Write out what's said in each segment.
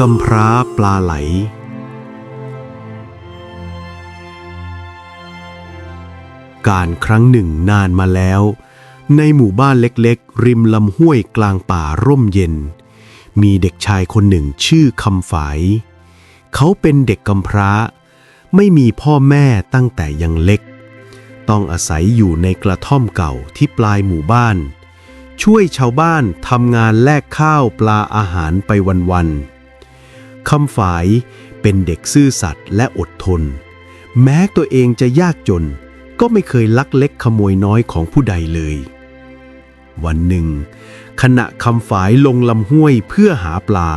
กำพร้าปลาไหล การครั้งหนึ่งนานมาแล้ว ในหมู่บ้านเล็กๆ ริมลำห้วยกลางป่าร่มเย็น มีเด็กชายคนหนึ่งชื่อคำฝาย เขาเป็นเด็กกำพร้า ไม่มีพ่อแม่ตั้งแต่ยังเล็ก ต้องอาศัยอยู่ในกระท่อมเก่าที่ปลายหมู่บ้าน ช่วยชาวบ้านทำงานแลกข้าวปลาอาหารไปวันๆ คำฝายเป็นเด็กซื่อสัตย์และอดทน แม้ตัวเองจะยากจน ก็ไม่เคยลักเล็กขโมยน้อยของผู้ใดเลย วันหนึ่ง ขณะคำฝายลงลำห้วยเพื่อหาปลา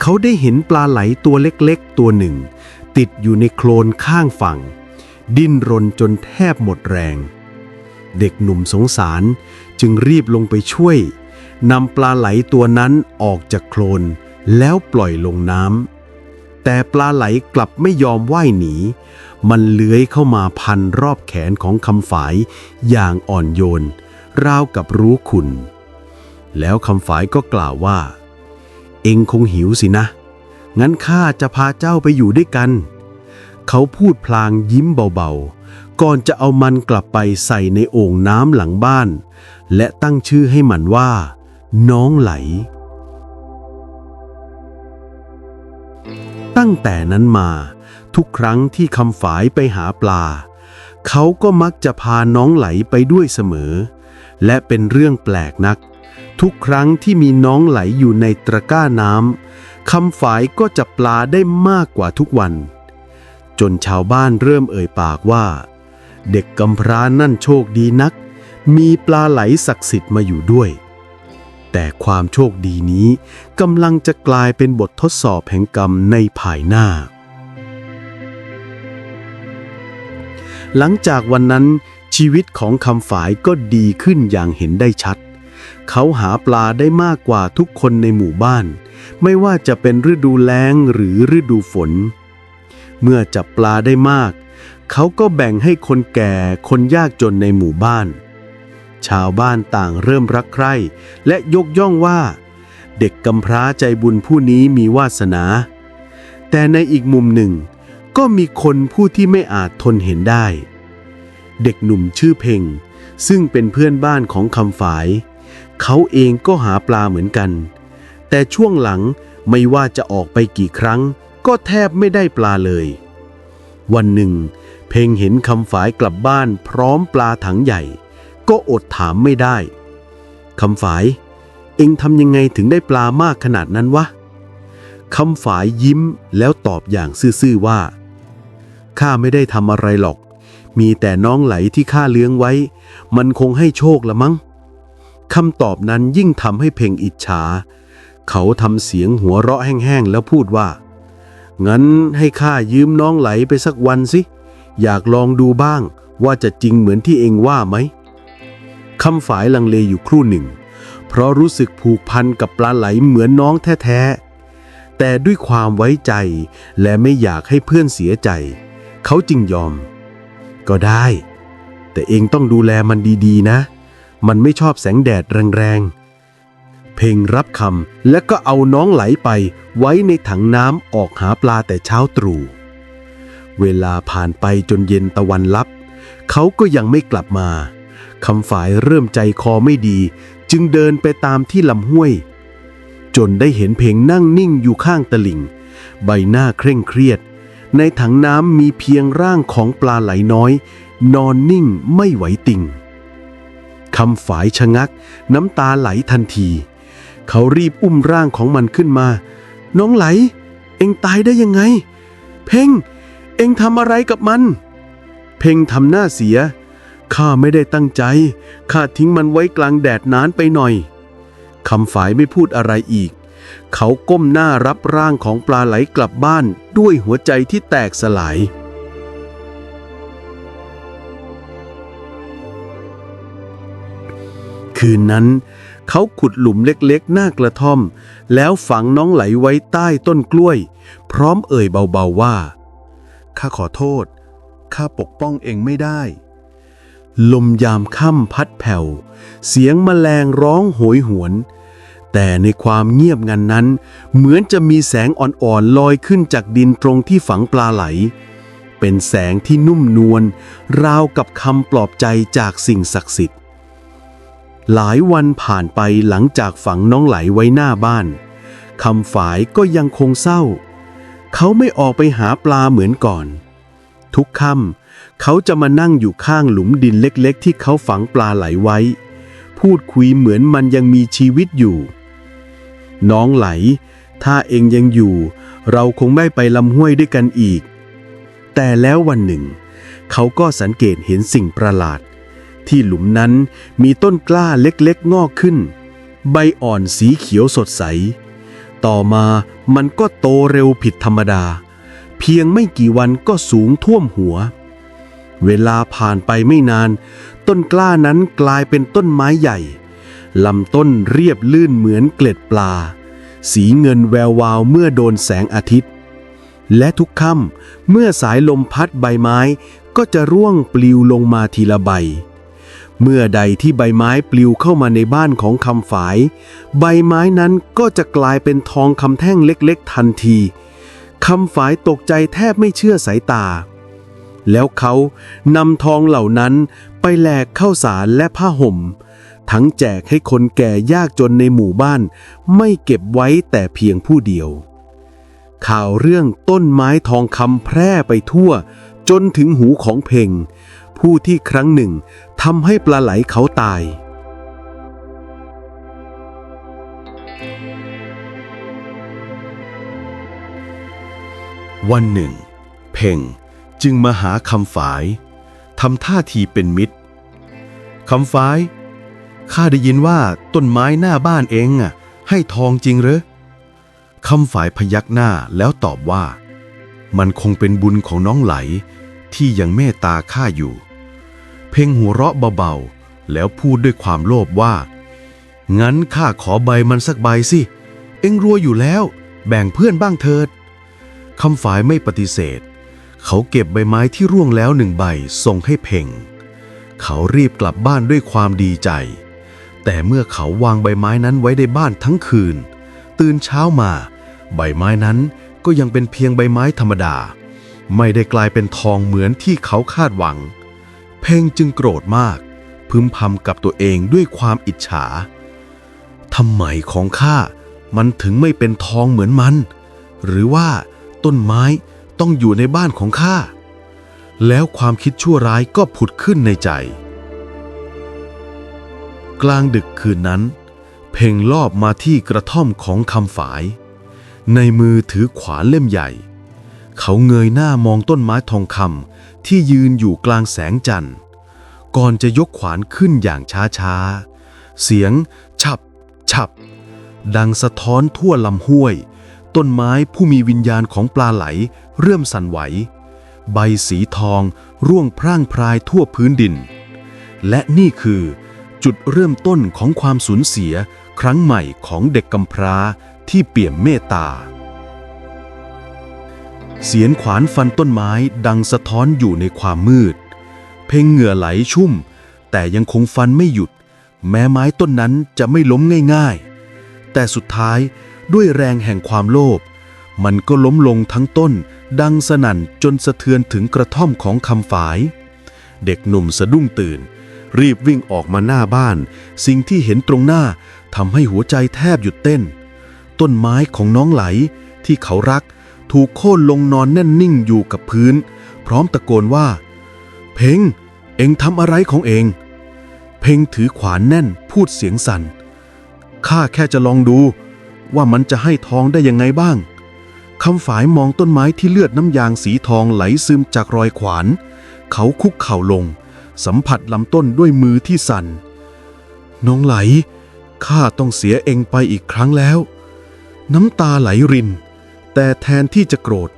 เขาได้เห็นปลาไหลตัวเล็กๆ ตัวหนึ่ง ติดอยู่ในโคลนข้างฝั่ง ดิ้นรนจนแทบหมดแรง เด็กหนุ่มสงสารจึงรีบลงไปช่วยนำปลาไหลตัวนั้นออกจากโคลน แล้วปล่อยลงน้ำแต่ปลาไหลกลับไม่ยอมว่ายหนี มันเลื้อยเข้ามาพันรอบแขนของคำฝาย อย่างอ่อนโยน ราวกับรู้คุณ แล้วคำฝายก็กล่าวว่า เองคงหิวสินะ งั้นข้าจะพาเจ้าไปอยู่ด้วยกัน เขาพูดพลางยิ้มเบาๆ ก่อนจะเอามันกลับไปใส่ในโอ่งน้ำหลังบ้าน และตั้งชื่อให้มันว่า น้องไหล ตั้งแต่นั้นมา ทุกครั้งที่คำฝายไปหาปลา เขาก็มักจะพาน้องไหลไปด้วยเสมอ และเป็นเรื่องแปลกนัก ทุกครั้งที่มีน้องไหลอยู่ในตะกร้าน้ำคำฝายก็จะปลาได้มากกว่าทุกวัน จนชาวบ้านเริ่มเอ่ยปากว่า เด็กกำพร้านั่นโชคดีนัก มีปลาไหลศักดิ์สิทธิ์มาอยู่ด้วย แต่ความโชคดีนี้กำลังจะกลายเป็นบททดสอบแห่งกรรมในภายหน้า หลังจากวันนั้นชีวิตของคำฝายก็ดีขึ้นอย่างเห็นได้ชัด เขาหาปลาได้มากกว่าทุกคนในหมู่บ้าน ไม่ว่าจะเป็นฤดูแล้งหรือฤดูฝน เมื่อจับปลาได้มาก เขาก็แบ่งให้คนแก่คนยากจนในหมู่บ้าน ชาวบ้านต่างเริ่มรักใคร่และยกย่องว่า เด็กกำพร้าใจบุญผู้นี้มีวาสนา แต่ในอีกมุมหนึ่ง ก็มีคนผู้ที่ไม่อาจทนเห็นได้ เด็กหนุ่มชื่อเพ่งซึ่งเป็นเพื่อนบ้านของคำฝาย เขาเองก็หาปลาเหมือนกัน แต่ช่วงหลังไม่ว่าจะออกไปกี่ครั้ง ก็แทบไม่ได้ปลาเลย วันหนึ่ง เพ่งเห็นคำฝายกลับบ้านพร้อมปลาถังใหญ่ ก็อดถามไม่ได้คำฝาย เองทำยังไงถึงได้ปลามากขนาดนั้นวะคำฝายยิ้มแล้วตอบอย่างซื่อๆว่าข้าไม่ได้ทำอะไรหรอก มีแต่น้องไหลที่ข้าเลี้ยงไว้ มันคงให้โชคละมั้งคำตอบนั้นยิ่งทำให้เพ่งอิจฉา เขาทำเสียงหัวเราะแห้งๆแล้วพูดว่า งั้นให้ข้ายืมน้องไหลไปสักวันสิ อยากลองดูบ้างว่าจะจริงเหมือนที่เองว่าไหม คำฝายลังเลอยู่ครู่หนึ่ง เพราะรู้สึกผูกพันกับปลาไหลเหมือนน้องแท้ๆ แต่ด้วยความไว้ใจและไม่อยากให้เพื่อนเสียใจ เขาจึงยอม ก็ได้ แต่เองต้องดูแลมันดีๆนะ มันไม่ชอบแสงแดดแรงๆ เพลงรับคำและก็เอาน้องไหลไปไว้ในถังน้ำออกหาปลาแต่เช้าตรู่เวลาผ่านไปจนเย็นตะวันลับ เขาก็ยังไม่กลับมา คำฝายเริ่มใจคอไม่ดี จึงเดินไปตามที่ลำห้วย จนได้เห็นเพลงนั่งนิ่งอยู่ข้างตลิ่ง ใบหน้าเคร่งเครียด ในถังน้ำมีเพียงร่างของปลาไหลน้อย นอนนิ่งไม่ไหวติงคำฝายชะงัก น้ำตาไหลทันที เขารีบอุ้มร่างของมันขึ้นมา น้องไหล เอ็งตายได้ยังไง เพ่ง เอ็งทำอะไรกับมัน เพ่งทำหน้าเสีย ข้าไม่ได้ตั้งใจ ข้าทิ้งมันไว้กลางแดดนานไปหน่อย คำฝายไม่พูดอะไรอีก เขาก้มหน้ารับร่างของปลาไหลกลับบ้านด้วยหัวใจที่แตกสลาย คืนนั้น เขาขุดหลุมเล็กๆ หน้ากระท่อม แล้วฝังน้องไหลไว้ใต้ต้นกล้วย พร้อมเอ่ยเบาๆว่า ข้าขอโทษ ข้าปกป้องเองไม่ได้ ลมยามค่ำพัดแผ่ว เสียงแมลงร้องโหยหวนแแต่ในความเงียบงันนั้น เหมือนจะมีแสงอ่อนๆลอยขึ้นจากดินตรงที่ฝังปลาไหล เป็นแสงที่นุ่มนวลราวกับคำปลอบใจจากสิ่งศักดิ์สิทธิ์ หลายวันผ่านไปหลังจากฝังน้องไหลไว้หน้าบ้านคำฝายก็ยังคงเศร้า เขาไม่ออกไปหาปลาเหมือนก่อน ทุกค่ำ เขาจะมานั่งอยู่ข้างหลุมดินเล็กๆ ที่เขาฝังปลาไหลไว้ พูดคุยเหมือนมันยังมีชีวิตอยู่ น้องไหล ถ้าเองยังอยู่ เราคงไม่ไปลำห้วยด้วยกันอีก แต่แล้ววันหนึ่ง เขาก็สังเกตเห็นสิ่งประหลาด ที่หลุมนั้นมีต้นกล้าเล็กๆ งอกขึ้น ใบอ่อนสีเขียวสดใส ต่อมามันก็โตเร็วผิดธรรมดา เพียงไม่กี่วันก็สูงท่วมหัว เวลาผ่านไปไม่นาน ต้นกล้านั้นกลายเป็นต้นไม้ใหญ่ลำต้นเรียบลื่นเหมือนเกล็ดปลา สีเงินแวววาวเมื่อโดนแสงอาทิตย์ และทุกค่ำเมื่อสายลมพัดใบไม้ก็จะร่วงปลิวลงมาทีละใบ เมื่อใดที่ใบไม้ปลิวเข้ามาในบ้านของคำฝาย ใบไม้นั้นก็จะกลายเป็นทองคำแท่งเล็กๆทันทีคำฝายตกใจแทบไม่เชื่อสายตา แล้วเขานำทองเหล่านั้นไปแลกข้าวสารและผ้าห่ม ทั้งแจกให้คนแก่ยากจนในหมู่บ้าน ไม่เก็บไว้แต่เพียงผู้เดียว ข่าวเรื่องต้นไม้ทองคำแพร่ไปทั่ว จนถึงหูของเพงผู้ที่ครั้งหนึ่งทำให้ปลาไหลเขาตายวันหนึ่ง เพ่ง จึงมาหาคำฝายทำท่าทีเป็นมิตรคำฝายข้าได้ยินว่าต้นไม้หน้าบ้านเองอะให้ทองจริงเหรอคำฝายพยักหน้าแล้วตอบว่า มันคงเป็นบุญของน้องไหลที่ยังเมตตาข้าอยู่ เพ่งหัวเราะเบาๆ แล้วพูดด้วยความโลภว่า งั้นข้าขอใบมันสักใบสิ เอ็งรวยอยู่แล้ว แบ่งเพื่อนบ้างเถิดคำฝายไม่ปฏิเสธ เขาเก็บใบไม้ที่ร่วงแล้วหนึ่งใบส่งให้เพ่ง เขารีบกลับบ้านด้วยความดีใจ แต่เมื่อเขาวางใบไม้นั้นไว้ในบ้านทั้งคืน ตื่นเช้ามา ใบไม้นั้นก็ยังเป็นเพียงใบไม้ธรรมดา ไม่ได้กลายเป็นทองเหมือนที่เขาคาดหวัง เพ่งจึงโกรธมาก พึมพำกับตัวเองด้วยความอิจฉาทำไมของข้ามันถึงไม่เป็นทองเหมือนมัน หรือว่าต้นไม้ ต้องอยู่ในบ้านของข้า แล้วความคิดชั่วร้ายก็ผุดขึ้นในใจ กลางดึกคืนนั้น เพ่งลอบมาที่กระท่อมของคำฝาย ในมือถือขวานเล่มใหญ่ เขาเงยหน้ามองต้นไม้ทองคำที่ยืนอยู่กลางแสงจันทร์ ก่อนจะยกขวานขึ้นอย่างช้าๆ เสียง ฉับ ฉับ ดังสะท้อนทั่วลำห้วย ต้นไม้ผู้มีวิญญาณของปลาไหล เริ่มสั่นไหว ใบสีทองร่วงพร่างพรายทั่วพื้นดิน และนี่คือ จุดเริ่มต้นของความสูญเสียครั้งใหม่ของเด็กกำพร้าที่เปี่ยมเมตตา เสียงขวานฟันต้นไม้ดังสะท้อนอยู่ในความมืด เพ่งเหงื่อไหลชุ่ม แต่ยังคงฟันไม่หยุด แม้ไม้ต้นนั้นจะไม่ล้มง่าย ๆ แต่สุดท้ายด้วยแรงแห่งความโลภ มันก็ล้มลงทั้งต้น ดังสนั่นจนสะเทือนถึงกระท่อมของคำฝาย เด็กหนุ่มสะดุ้งตื่น รีบวิ่งออกมาหน้าบ้าน สิ่งที่เห็นตรงหน้าทำให้หัวใจแทบหยุดเต้น ต้นไม้ของน้องไหลที่เขารัก ถูกโค่นลงนอนแน่นนิ่งอยู่กับพื้น พร้อมตะโกนว่า เพ่งเอ็งทำอะไรของเอง เพ่งถือขวานแน่นพูดเสียงสั่นข้าแค่จะลองดูว่ามันจะให้ทองได้ยังไงบ้าง คำฝายมองต้นไม้ที่เลือดน้ำยางสีทองไหลซึมจากรอยขวาน เขาคุกเข่าลง สัมผัสลำต้นด้วยมือที่สั่น น้องไหล ข้าต้องเสียเองไปอีกครั้งแล้ว น้ำตาไหลริน แต่แทนที่จะโกรธ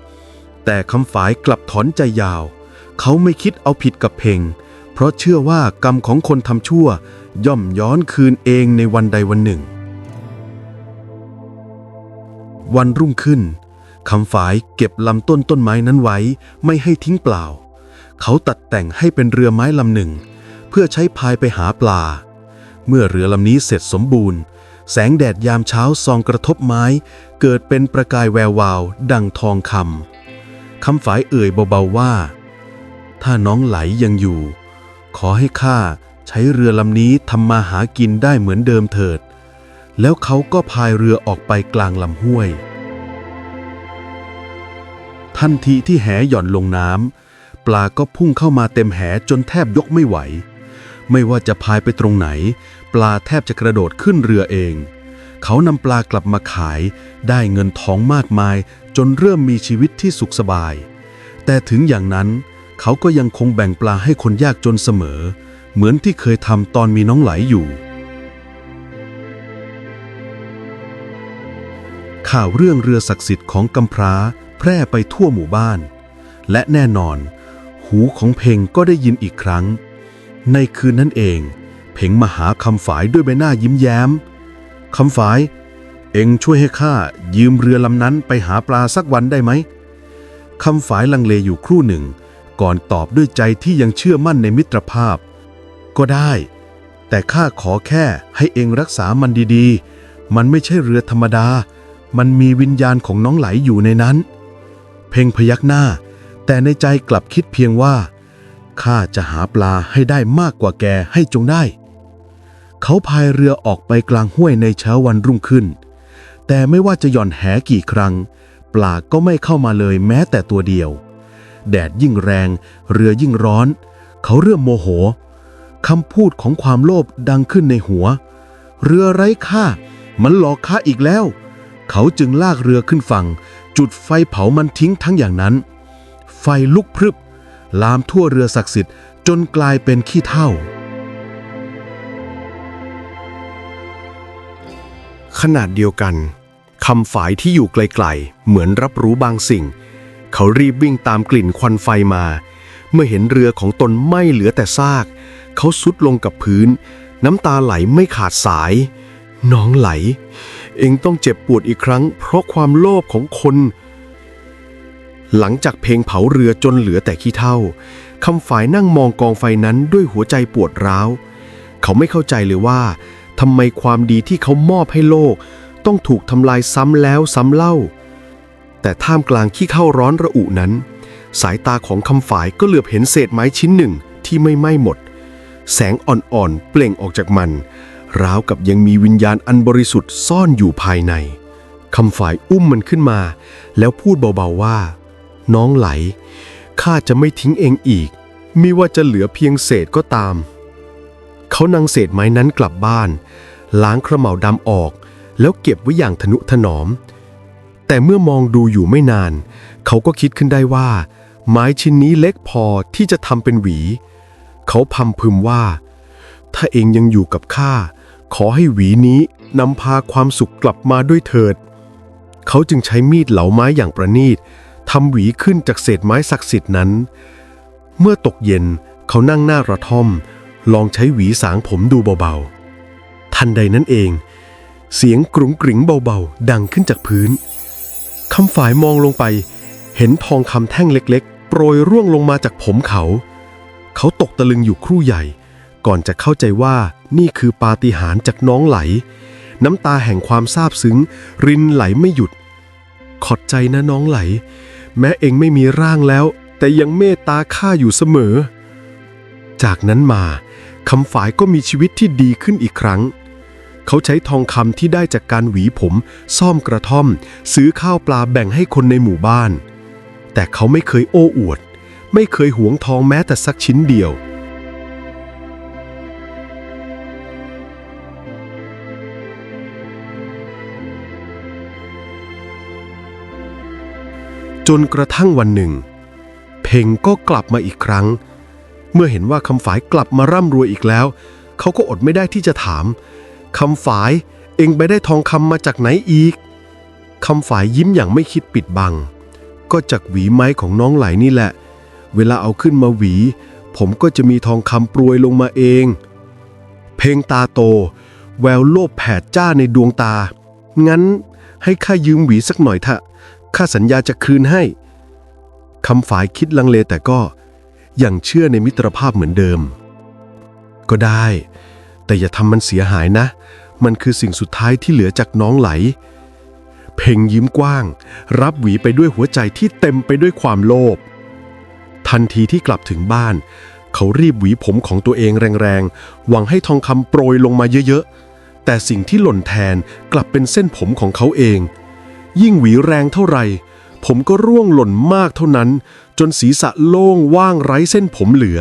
แต่คำฝายกลับถอนใจยาว เขาไม่คิดเอาผิดกับเพงเพราะเชื่อว่ากรรมของคนทำชั่ว ย่อมย้อนคืนเองในวันใดวันหนึ่ง วันรุ่งขึ้น คำฝายเก็บลำต้นต้นไม้นั้นไว้ ไม่ให้ทิ้งเปล่า เขาตัดแต่งให้เป็นเรือไม้ลำหนึ่ง เพื่อใช้พายไปหาปลา เมื่อเรือลำนี้เสร็จสมบูรณ์ แสงแดดยามเช้าส่องกระทบไม้ เกิดเป็นประกายแวววาว ดังทองคำคำฝายเอ่ยเบาๆว่า ถ้าน้องไหลยังอยู่ ขอให้ข้าใช้เรือลำนี้ทำมาหากินได้เหมือนเดิมเถิด แล้วเขาก็พายเรือออกไปกลางลำห้วย ทันทีที่แหหย่อนลงน้ำปลาก็พุ่งเข้ามาเต็มแหจนแทบยกไม่ไหว ไม่ว่าจะพายไปตรงไหน ปลาแทบจะกระโดดขึ้นเรือเอง เขานำปลากลับมาขายได้เงินทองมากมาย จนเริ่มมีชีวิตที่สุขสบาย แต่ถึงอย่างนั้น เขาก็ยังคงแบ่งปลาให้คนยากจนเสมอ เหมือนที่เคยทำตอนมีน้องไหลอยู่ข่าวเรื่องเรือศักดิ์สิทธิ์ของกำพร้า แพร่ไปทั่วหมู่บ้าน และแน่นอน หูของเพงก็ได้ยินอีกครั้ง ในคืนนั้นเอง เพงมาหาคำฝายด้วยใบหน้ายิ้มแย้มคำฝาย เอ็งช่วยให้ข้ายืมเรือลำนั้นไปหาปลาสักวันได้ไหมคำฝายลังเลอยู่ครู่หนึ่ง ก่อนตอบด้วยใจที่ยังเชื่อมั่นในมิตรภาพ ก็ได้ แต่ข้าขอแค่ให้เองรักษามันดีๆ มันไม่ใช่เรือธรรมดา มันมีวิญญาณของน้องไหลอยู่ในนั้น เพ่งพยักหน้า แต่ในใจกลับคิดเพียงว่าข้าจะหาปลาให้ได้มากกว่าแกให้จงได้ เขาพายเรือออกไปกลางห้วยในเช้าวันรุ่งขึ้น แต่ไม่ว่าจะหย่อนแหกี่ครั้ง ปลาก็ไม่เข้ามาเลยแม้แต่ตัวเดียว แดดยิ่งแรง เรือยิ่งร้อน เขาเริ่มโมโหคำพูดของความโลภดังขึ้นในหัว เรือไร้ค่า มันหลอกข้าอีกแล้ว เขาจึงลากเรือขึ้นฝั่ง จุดไฟเผามันทิ้งทั้งอย่างนั้น ไฟลุกพรึบ ลามทั่วเรือศักดิ์สิทธิ์จนกลายเป็นขี้เถ้าขนาดเดียวกันคำฝายที่อยู่ไกลๆ เหมือนรับรู้บางสิ่ง เขารีบวิ่งตามกลิ่นควันไฟมา เมื่อเห็นเรือของตนไม่เหลือแต่ซาก เขาสุดลงกับพื้น น้ำตาไหลไม่ขาดสาย น้องไหล เองต้องเจ็บปวดอีกครั้ง เพราะความโลภของคน หลังจากเพลงเผาเรือจนเหลือแต่ขี้เท่าคำฝ่ายนั่งมองกองไฟนั้นด้วยหัวใจปวดร้าว เขาไม่เข้าใจเลยว่าทำไมความดีที่เขามอบให้โลก ต้องถูกทำลายซ้ำแล้วซ้ำเล่า แต่ท่ามกลางขี้เข้าร้อนระอุนั้น สายตาของคำฝ่ายก็เหลือบเห็นเศษไม้ชิ้นหนึ่งที่ไม่ไหม้หมด แสงอ่อนๆเปล่งออกจากมัน ราวกับยังมีวิญญาณอันบริสุทธิ์ซ่อนอยู่ภายในคำฝ่ายอุ้มมันขึ้นมา แล้วพูดเบาๆว่า น้องไหล ข้าจะไม่ทิ้งเองอีก มิว่าจะเหลือเพียงเศษก็ตาม เขานำเศษไม้นั้นกลับบ้าน ล้างกระเหมาดำออก แล้วเก็บไว้อย่างทนุถนอม แต่เมื่อมองดูอยู่ไม่นาน เขาก็คิดขึ้นได้ว่า ไม้ชิ้นนี้เล็กพอที่จะทำเป็นหวี เขาพำพึมว่า ถ้าเองยังอยู่กับข้า ขอให้หวีนี้นำพาความสุขกลับมาด้วยเถิด เขาจึงใช้มีดเหลาไม้อย่างประณีตทำหวีขึ้นจากเศษไม้ศักดิ์สิทธิ์นั้น เมื่อตกเย็นเขานั่งหน้าระท่อม ลองใช้หวีสางผมดูเบาๆ ทันใดนั้นเอง เสียงกรุงกริงเบาๆ ดังขึ้นจากพื้นคำฝายมองลงไป เห็นทองคำแท่งเล็กๆ โปรยร่วงลงมาจากผมเขา เขาตกตะลึงอยู่ครู่ใหญ่ ก่อนจะเข้าใจว่านี่คือปาฏิหาริย์จากน้องไหล น้ำตาแห่งความซาบซึ้ง รินไหลไม่หยุด ขอบใจนะน้องไหล แม้เองไม่มีร่างแล้ว แต่ยังเมตตาข้าอยู่เสมอ จากนั้นมาคำฝายก็มีชีวิตที่ดีขึ้นอีกครั้ง เขาใช้ทองคำที่ได้จากการหวีผม ซ่อมกระท่อม ซื้อข้าวปลาแบ่งให้คนในหมู่บ้าน แต่เขาไม่เคยโอ้อวด ไม่เคยหวงทองแม้แต่สักชิ้นเดียว จนกระทั่งวันหนึ่ง เพ่งก็กลับมาอีกครั้ง เมื่อเห็นว่าคำฝายกลับมาร่ำรวยอีกแล้ว เขาก็อดไม่ได้ที่จะถามคำฝายเองไปได้ทองคำมาจากไหนอีกคำฝายยิ้มอย่างไม่คิดปิดบัง ก็จากหวีไม้ของน้องไหลนี่แหละ เวลาเอาขึ้นมาหวี ผมก็จะมีทองคำโปรยลงมาเอง เพงตาโต แววโลภแผดจ้าในดวงตา งั้นให้ข้ายืมหวีสักหน่อยเถอะ ข้าสัญญาจะคืนให้ คำฝ่ายคิดลังเลแต่ก็ยังเชื่อในมิตรภาพเหมือนเดิม ก็ได้ แต่อย่าทำมันเสียหายนะ มันคือสิ่งสุดท้ายที่เหลือจากน้องไหล เพ่งยิ้มกว้าง รับหวีไปด้วยหัวใจที่เต็มไปด้วยความโลภ ทันทีที่กลับถึงบ้าน เขารีบหวีผมของตัวเองแรงๆ หวังให้ทองคำโปรยลงมาเยอะๆ แต่สิ่งที่หล่นแทนกลับเป็นเส้นผมของเขาเอง ยิ่งหวีแรงเท่าไหร่ ผมก็ร่วงหล่นมากเท่านั้น จนศีรษะโล่งว่างไร้เส้นผมเหลือ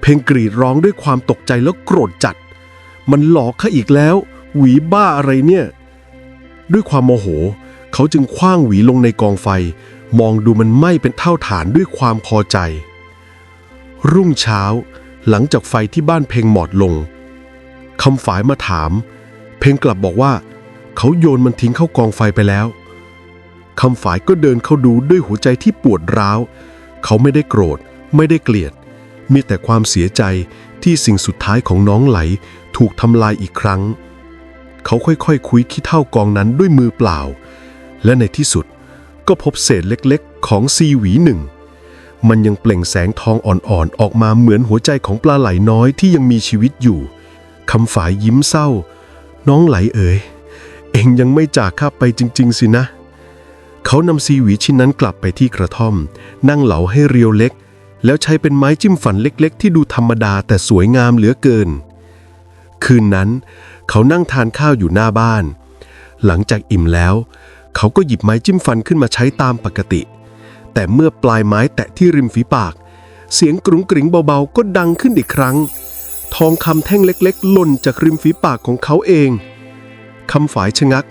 เพลงกรีดร้องด้วยความตกใจแล้วโกรธจัด มันหลอกข้าอีกแล้ว หวีบ้าอะไรเนี่ย ด้วยความโมโห เขาจึงคว้างหวีลงในกองไฟ มองดูมันไหม้เป็นเท่าฐานด้วยความพอใจ รุ่งเช้า หลังจากไฟที่บ้านเพลงหมอดลงคำฝายมาถาม เพลงกลับบอกว่า เขาโยนมันทิ้งเข้ากองไฟไปแล้ว คำฝายก็เดินเข้าดูด้วยหัวใจที่ปวดร้าว เขาไม่ได้โกรธ ไม่ได้เกลียด มีแต่ความเสียใจที่สิ่งสุดท้ายของน้องไหลถูกทำลายอีกครั้ง เขาค่อยๆคคุยขี้เท่ากองนั้นด้วยมือเปล่า และในที่สุดก็พบเศษเล็กๆ ของซีหวีหนึ่ง มันยังเปล่งแสงทองอ่อนๆ ออกมาเหมือนหัวใจของปลาไหลน้อยที่ยังมีชีวิตอยู่ คำฝายยิ้มเศร้า น้องไหลเอ๋ย เองยังไม่จากข้าไปจริง ๆ สินะ เขานำซีหวีชิ้นนั้นกลับไปที่กระท่อม นั่งเหลาให้เรียวเล็ก แล้วใช้เป็นไม้จิ้มฟันเล็ก ๆ ที่ดูธรรมดาแต่สวยงามเหลือเกิน คืนนั้น เขานั่งทานข้าวอยู่หน้าบ้าน หลังจากอิ่มแล้ว เขาก็หยิบไม้จิ้มฟันขึ้นมาใช้ตามปกติ แต่เมื่อปลายไม้แตะที่ริมฝีปาก เสียงกรุงกริงเบาๆ ก็ดังขึ้นอีกครั้ง ทองคำแท่งเล็กๆหล่นจากริมฝีปากของเขาเองคำฝายชะงัก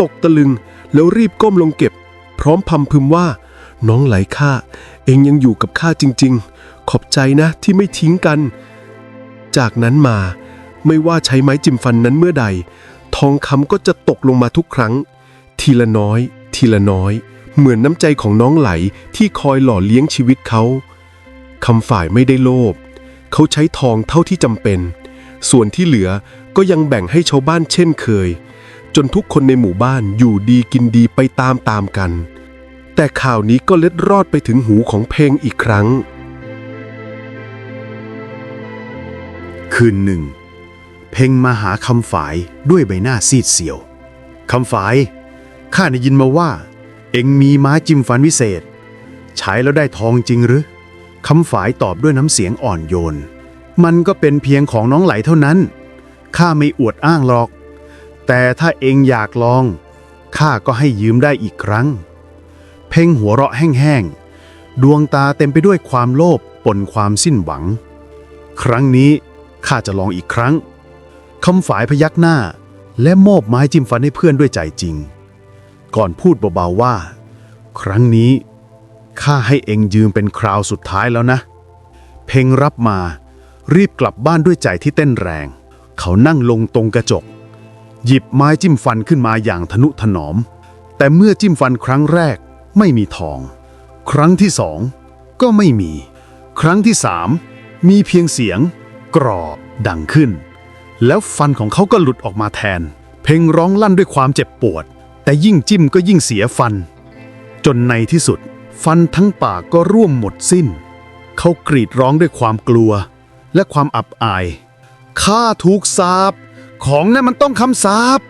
ตกตะลึงแล้วรีบก้มลงเก็บ พร้อมพำพึมว่า น้องไหลข้าเองยังอยู่กับข้าจริง ๆ ขอบใจนะที่ไม่ทิ้งกัน จากนั้นมาไม่ว่าใช้ไม้จิ้มฟันนั้นเมื่อใด ทองคำก็จะตกลงมาทุกครั้ง ทีละน้อย ทีละน้อย เหมือนน้ำใจของน้องไหลที่คอยหล่อเลี้ยงชีวิตเขาคำฝ่ายไม่ได้โลภเขาใช้ทองเท่าที่จำเป็น ส่วนที่เหลือก็ยังแบ่งให้ชาวบ้านเช่นเคย จนทุกคนในหมู่บ้านอยู่ดีกินดีไปตามตามกัน แต่ข่าวนี้ก็เล็ดรอดไปถึงหูของเพลงอีกครั้ง คืนหนึ่ง เพ่งมาหาคำฝายด้วยใบหน้าซีดเซียวคำฝาย ข้าได้ยินมาว่า เอ็งมีม้จิ้มฟันวิเศษ ใช้แล้วได้ทองจริงหรือคำฝายตอบด้วยน้ำเสียงอ่อนโยน มันก็เป็นเพียงของน้องไหลเท่านั้น ข้าไม่อวดอ้างหรอก แต่ถ้าเอ็งอยากลอง ข้าก็ให้ยืมได้อีกครั้ง เพ่งหัวเราะแห้งๆ ดวงตาเต็มไปด้วยความโลภปนความสิ้นหวัง ครั้งนี้ข้าจะลองอีกครั้งคำฝายพยักหน้า และโมอบไม้จิ้มฟันให้เพื่อนด้วยใจจริง ก่อนพูดเบาๆว่า ครั้งนี้ข้าให้เองยืมเป็นคราวสุดท้ายแล้วนะ เพ่งรับมา รีบกลับบ้านด้วยใจที่เต้นแรง เขานั่งลงตรงกระจก หยิบไม้จิ้มฟันขึ้นมาอย่างทนุถนอม แต่เมื่อจิ้มฟันครั้งแรก ไม่มีทอง ครั้งที่สองก็ไม่มี ครั้งที่สามมีเพียงเสียง กรอบดังขึ้น แล้วฟันของเขาก็หลุดออกมาแทน เพลงร้องลั่นด้วยความเจ็บปวด แต่ยิ่งจิ้มก็ยิ่งเสียฟัน จนในที่สุด ฟันทั้งปากก็ร่วมหมดสิ้น เขากรีดร้องด้วยความกลัว และความอับอายข้าถูกสาบ ของนั้นมันต้องคำสาบ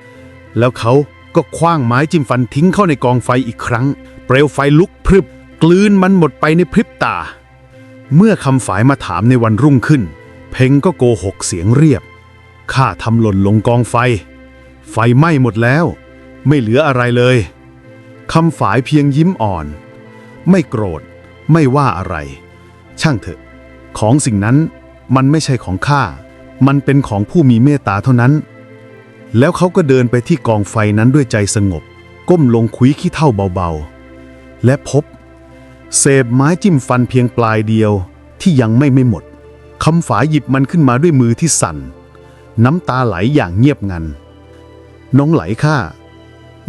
แล้วเขาก็คว้างไม้จิ้มฟันทิ้งเข้าในกองไฟอีกครั้ง เปลวไฟลุกพรึบ กลืนมันหมดไปในพริบตา เมื่อคำฝายมาถามในวันรุ่งขึ้น เพ็งก็โกหกเสียงเรียบ ข้าทำหล่นลงกองไฟ ไฟไหม้หมดแล้ว ไม่เหลืออะไรเลย คำฝายเพียงยิ้มอ่อน ไม่โกรธ ไม่ว่าอะไร ช่างเถอะ ของสิ่งนั้นมันไม่ใช่ของข้า มันเป็นของผู้มีเมตตาเท่านั้น แล้วเขาก็เดินไปที่กองไฟนั้นด้วยใจสงบ ก้มลงคุยขี้เท่าเบาๆ และพบ เศษไม้จิ้มฟันเพียงปลายเดียวที่ยังไม่ไม่หมดคำฝาหยิบมันขึ้นมาด้วยมือที่สั่น น้ำตาไหลอย่างเงียบงัน น้องไหลข้า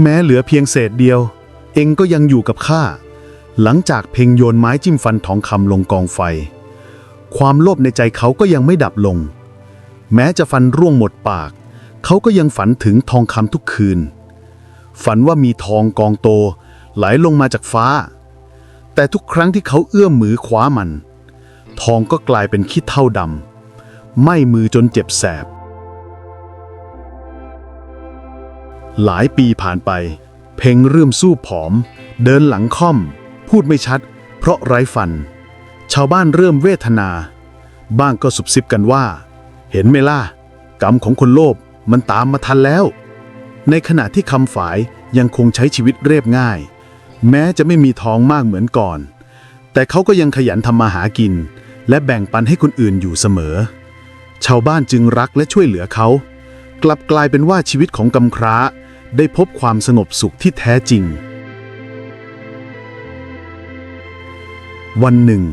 แม้เหลือเพียงเศษเดียว เองก็ยังอยู่กับข้าหลังจากเพ่งโยนไม้จิ้มฟันทองคำลงกองไฟ ความโลภในใจเขาก็ยังไม่ดับลง แม้จะฟันร่วงหมดปาก เขาก็ยังฝันถึงทองคำทุกคืน ฝันว่ามีทองกองโต ไหลลงมาจากฟ้า แต่ทุกครั้งที่เขาเอื้อมมือคว้ามัน ทองก็กลายเป็นขี้เท่าดำไหม้มือจนเจ็บแสบ หลายปีผ่านไป เพ่งเริ่มสู้ผอม เดินหลังค่อม พูดไม่ชัด เพราะไร้ฟัน ชาวบ้านเริ่มเวทนา บ้างก็สุบซิบกันว่า เห็นไหมล่ะ กรรมของคนโลภมันตามมาทันแล้วในขณะที่คำฝายยังคงใช้ชีวิตเรียบง่าย แม้จะไม่มีท้องมากเหมือนก่อน แต่เขาก็ยังขยันทำมาหากิน และแบ่งปันให้คนอื่นอยู่เสมอ ชาวบ้านจึงรักและช่วยเหลือเขา กลับกลายเป็นว่าชีวิตของกำคร้า ได้พบความสงบสุขที่แท้จริง วันหนึ่ง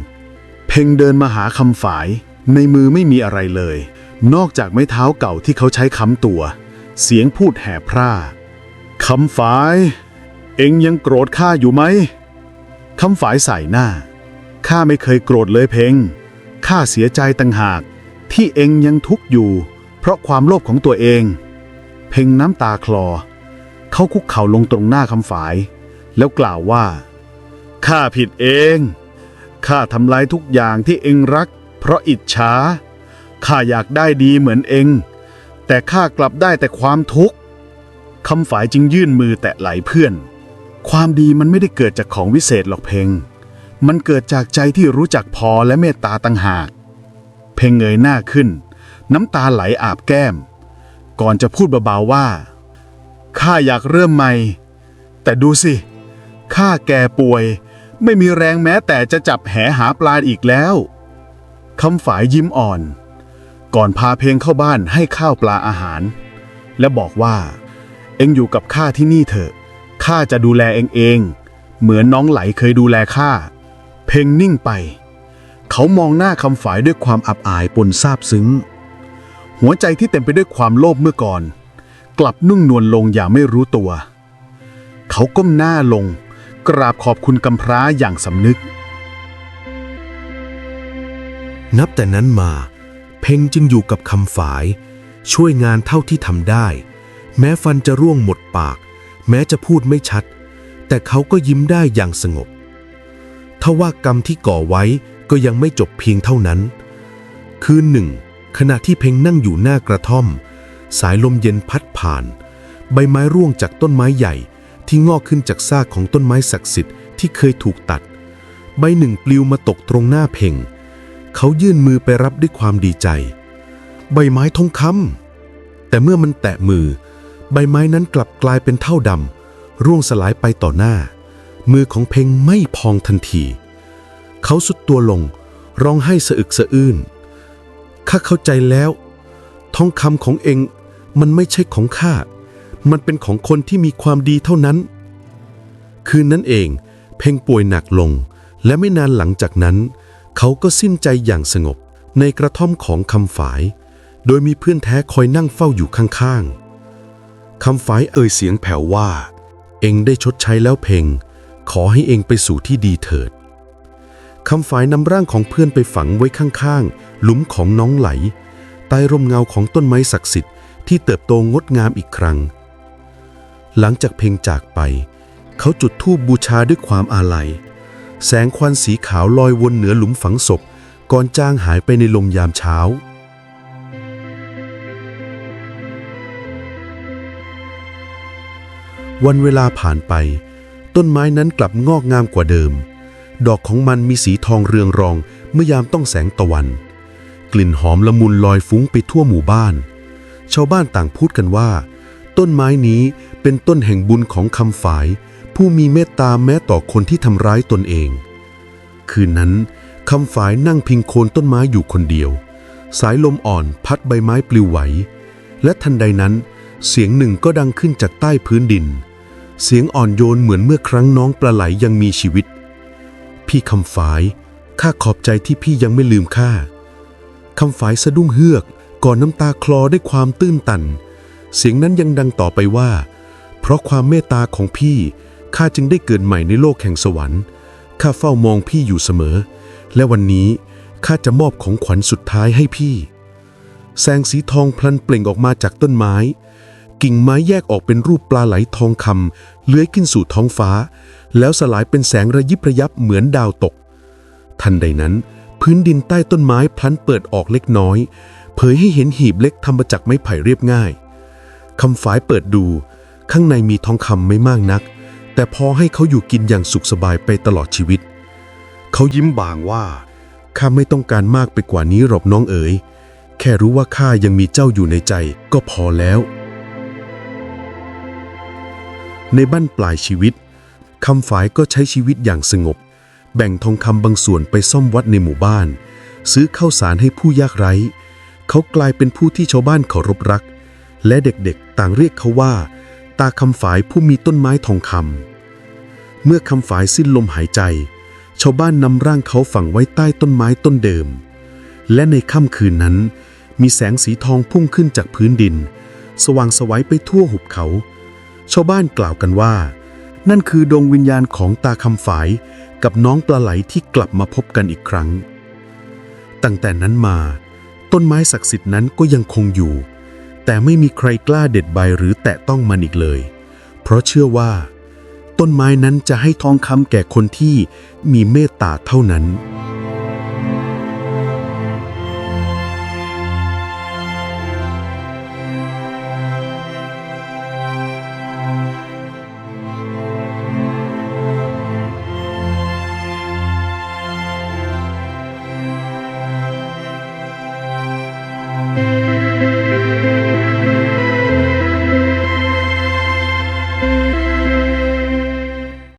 เพ่งเดินมาหาคำฝาย ในมือไม่มีอะไรเลย นอกจากไม้เท้าเก่าที่เขาใช้ค้ำตัว เสียงพูดแห่พร่าคำฝาย เอ็งยังโกรธข้าอยู่ไหมคำฝ่ายใส่หน้า ข้าไม่เคยโกรธเลยเพงข้าเสียใจต่างหาก ที่เอ็งยังทุกข์อยู่ เพราะความโลภของตัวเอง เพ่งน้ำตาคลอ เขาคุกเข่าลงตรงหน้าคำฝ่าย แล้วกล่าวว่า ข้าผิดเอง ข้าทำลายทุกอย่างที่เอ็งรัก เพราะอิจฉา ข้าอยากได้ดีเหมือนเอ็ง แต่ข้ากลับได้แต่ความทุกข์คำฝ่ายจึงยื่นมือแตะไหลเพื่อน ความดีมันไม่ได้เกิดจากของวิเศษหรอกเพงมันเกิดจากใจที่รู้จักพอและเมตตาต่างหาก เพงเงยหน้าขึ้น น้ำตาไหลอาบแก้ม ก่อนจะพูดเบาๆว่าข้าอยากเริ่มใหม่ แต่ดูสิข้าแก่ป่วย ไม่มีแรงแม้แต่จะจับแหหาปลาอีกแล้วคำฝายยิ้มอ่อน ก่อนพาเพลงเข้าบ้านให้ข้าวปลาอาหาร และบอกว่า เอ็งอยู่กับข้าที่นี่เถอะ ข้าจะดูแลเองเอง เหมือนน้องไหลเคยดูแลข้า เพลงนิ่งไป เขามองหน้าคำฝายด้วยความอับอายปนซาบซึ้ง หัวใจที่เต็มไปด้วยความโลภเมื่อก่อน กลับนุ่งนวลลงอย่างไม่รู้ตัว เขาก้มหน้าลง กราบขอบคุณกำพร้าอย่างสำนึก นับแต่นั้นมา เพ่งจึงอยู่กับคำฝาย ช่วยงานเท่าที่ทำได้ แม้ฟันจะร่วงหมดปาก แม้จะพูดไม่ชัด แต่เขาก็ยิ้มได้อย่างสงบทว่ากรรมที่ก่อไว้ก็ยังไม่จบเพียงเท่านั้น คืนหนึ่ง ขณะที่เพ่งนั่งอยู่หน้ากระท่อม สายลมเย็นพัดผ่าน ใบไม้ร่วงจากต้นไม้ใหญ่ ที่งอกขึ้นจากซากของต้นไม้ศักดิ์สิทธิ์ที่เคยถูกตัด ใบหนึ่งปลิวมาตกตรงหน้าเพ่ง เขายื่นมือไปรับด้วยความดีใจ ใบไม้ทองคำแต่เมื่อมันแตะมือ ใบไม้นั้นกลับกลายเป็นเท่าดำร่วงสลายไปต่อหน้า มือของเพ่งไม่พองทันที เขาสุดตัวลง ร้องไห้สะอึกสะอื้นข้าเข้าใจแล้ว ทองคำของเองมันไม่ใช่ของข้า มันเป็นของคนที่มีความดีเท่านั้น คืนนั้นเอง เพ่งป่วยหนักลง และไม่นานหลังจากนั้น เขาก็สิ้นใจอย่างสงบในกระท่อมของคำฝาย โดยมีเพื่อนแท้คอยนั่งเฝ้าอยู่ข้างๆ คำฝายเอ่ยเสียงแผ่วว่า เองได้ชดใช้แล้วเพ่งขอให้เองไปสู่ที่ดีเถิดคำฝายนำร่างของเพื่อนไปฝังไว้ข้างๆ หลุมของน้องไหล ใต้ร่มเงาของต้นไม้ศักดิ์สิทธิ์ที่เติบโตงดงามอีกครั้ง หลังจากเพ่งจากไป เขาจุดธูปบูชาด้วยความอาลัย แสงควันสีขาวลอยวนเหนือหลุมฝังศพ ก่อนจางหายไปในลมยามเช้า วันเวลาผ่านไป ต้นไม้นั้นกลับงอกงามกว่าเดิม ดอกของมันมีสีทองเรืองรองเมื่อยามต้องแสงตะวัน กลิ่นหอมละมุนลอยฟุ้งไปทั่วหมู่บ้าน ชาวบ้านต่างพูดกันว่า ต้นไม้นี้เป็นต้นแห่งบุญของคำฝาย ผู้มีเมตตาแม้ต่อคนที่ทำร้ายตนเอง คืนนั้นคำฝายนั่งพิงโคนต้นไม้อยู่คนเดียว สายลมอ่อนพัดใบไม้ปลิวไหว และทันใดนั้น เสียงหนึ่งก็ดังขึ้นจากใต้พื้นดิน เสียงอ่อนโยนเหมือนเมื่อครั้งน้องปลาไหลยังมีชีวิต พี่คำฝาย ข้าขอบใจที่พี่ยังไม่ลืมข้าคำฝายสะดุ้งเฮือก ก่อนน้ำตาคลอด้วยความตื้นตัน เสียงนั้นยังดังต่อไปว่า เพราะความเมตตาของพี่ข้าจึงได้เกิดใหม่ในโลกแห่งสวรรค์ข้าเฝ้ามองพี่อยู่เสมอ และวันนี้ข้าจะมอบของขวัญสุดท้ายให้พี่ แสงสีทองพลันเปล่งออกมาจากต้นไม้ กิ่งไม้แยกออกเป็นรูปปลาไหลทองคำเลื้อยขึ้นสู่ท้องฟ้า แล้วสลายเป็นแสงระยิบระยับเหมือนดาวตก ทันใดนั้น พื้นดินใต้ต้นไม้พลันเปิดออกเล็กน้อย เผยให้เห็นหีบเล็กทำมาจากไม้ไผ่เรียบง่ายคำฝายเปิดดู ข้างในมีทองคำไม่มากนัก แต่พอให้เขาอยู่กินอย่างสุขสบายไปตลอดชีวิต เขายิ้มบางว่าข้าไม่ต้องการมากไปกว่านี้หรอกน้องเอ๋ย แค่รู้ว่าข้ายังมีเจ้าอยู่ในใจก็พอแล้ว ในบ้านปลายชีวิตคำฝายก็ใช้ชีวิตอย่างสงบ แบ่งทองคำบางส่วนไปซ่อมวัดในหมู่บ้าน ซื้อข้าวสารให้ผู้ยากไร้ เขากลายเป็นผู้ที่ชาวบ้านเคารพรัก และเด็กๆต่างเรียกเขาว่า ตาคำฝายผู้มีต้นไม้ทองคำเมื่อคำฝายสิ้นลมหายใจ ชาวบ้านนำร่างเขาฝังไว้ใต้ต้นไม้ต้นเดิม และในค่ำคืนนั้น มีแสงสีทองพุ่งขึ้นจากพื้นดิน สว่างสวัยไปทั่วหุบเขา ชาวบ้านกล่าวกันว่า นั่นคือดวงวิญญาณของตาคำฝายกับน้องปลาไหลที่กลับมาพบกันอีกครั้ง ตั้งแต่นั้นมา ต้นไม้ศักดิ์สิทธิ์นั้นก็ยังคงอยู่ แต่ไม่มีใครกล้าเด็ดใบหรือแตะต้องมันอีกเลย เพราะเชื่อว่า ต้นไม้นั้นจะให้ทองคำแก่คนที่มีเมตตาเท่านั้น「